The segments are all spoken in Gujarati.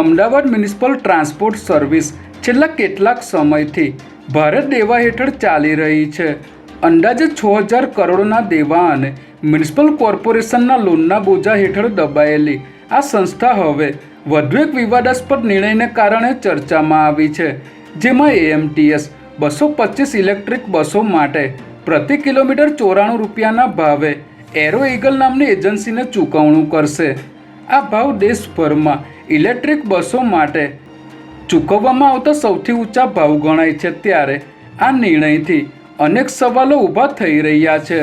અમદાવાદ મ્યુનિસિપલ ટ્રાન્સપોર્ટ સર્વિસ છેલ્લા કેટલાક સમયથી ભારે દેવા હેઠળ ચાલી રહી છે. અંદાજે છ હજાર કરોડના દેવા અને મ્યુનિસિપલ કોર્પોરેશનના લોનના બોજા હેઠળ દબાયેલી આ સંસ્થા હવે વધુ એક વિવાદાસ્પદ નિર્ણયને કારણે ચર્ચામાં આવી છે. જેમાં એએમટીએસ બસો પચીસ ઇલેક્ટ્રિક બસો માટે પ્રતિ કિલોમીટર ચોરાણું રૂપિયાના ભાવે એરો ઈગલ નામની એજન્સીને ચૂકવણું કરશે. આ ભાવ દેશભરમાં ઇલેક્ટ્રિક બસો માટે ચૂકવવામાં આવતા સૌથી ઊંચા ભાવ ગણાય છે ત્યારે આ નિર્ણયથી અનેક સવાલો ઊભા થઈ રહ્યા છે.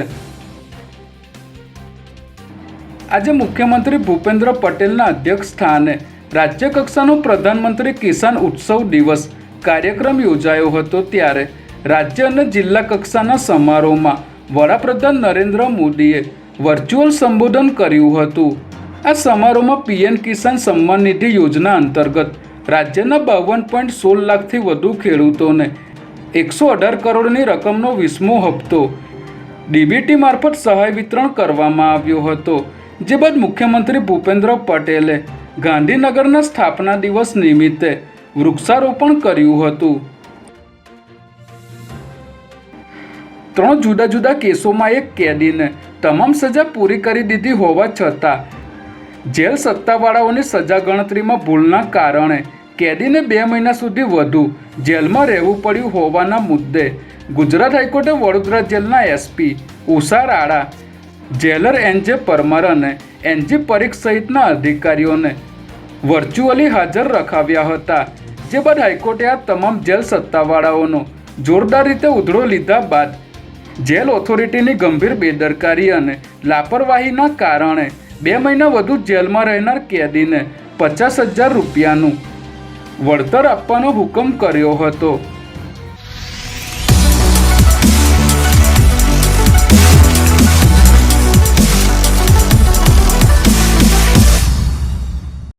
આજે મુખ્યમંત્રી ભૂપેન્દ્ર પટેલના અધ્યક્ષ સ્થાને રાજ્ય કક્ષાનો પ્રધાનમંત્રી કિસાન ઉત્સવ દિવસ કાર્યક્રમ યોજાયો હતો ત્યારે રાજ્ય અને જિલ્લા કક્ષાના સમારોહમાં વડાપ્રધાન નરેન્દ્ર મોદીએ વર્ચ્યુઅલ સંબોધન કર્યું હતું. આ સમારોહમાં પીએમ કિસાન સન્માન નિધિ યોજના અંતર્ગત રાજ્યના બાવન પોઈન્ટ સોળ લાખથી વધુ ખેડૂતોને એકસો અઢાર કરોડની રકમનો વીસમો હપ્તો ડીબીટી મારફત સહાય વિતરણ કરવામાં આવ્યો હતો. જે બાદ મુખ્યમંત્રી ભૂપેન્દ્ર પટેલે ગાંધીનગરના સ્થાપના દિવસ નિમિત્તે વૃક્ષારોપણ કર્યું હતું. ત્રણ જુદા જુદા કેસોમાં એક કેદીને તમામ સજા પૂરી કરી દીધી હોવા છતાં જેલ સત્તાવાળાઓની સજા ગણતરીમાં ભૂલના કારણે કેદીને બે મહિના સુધી વધુ જેલમાં રહેવું પડ્યું હોવાના મુદ્દે ગુજરાત હાઈકોર્ટે વડોદરા જેલના SP Usha Rana, jailer NJ Parmar અને એનજી પરીખ સહિતના અધિકારીઓને વર્ચ્યુઅલી હાજર રખાવ્યા હતા. જે બાદ હાઈકોર્ટે આ તમામ જેલ સત્તાવાળાઓનો જોરદાર રીતે ઉધડો લીધા બાદ જેલ ઓથોરિટીની ગંભીર બેદરકારી અને લાપરવાહીના કારણે બે મહિના વધુ જેલમાં રહેનાર કેદીને પચાસ હજાર રૂપિયાનું વળતર આપવાનો હુકમ કર્યો હતો.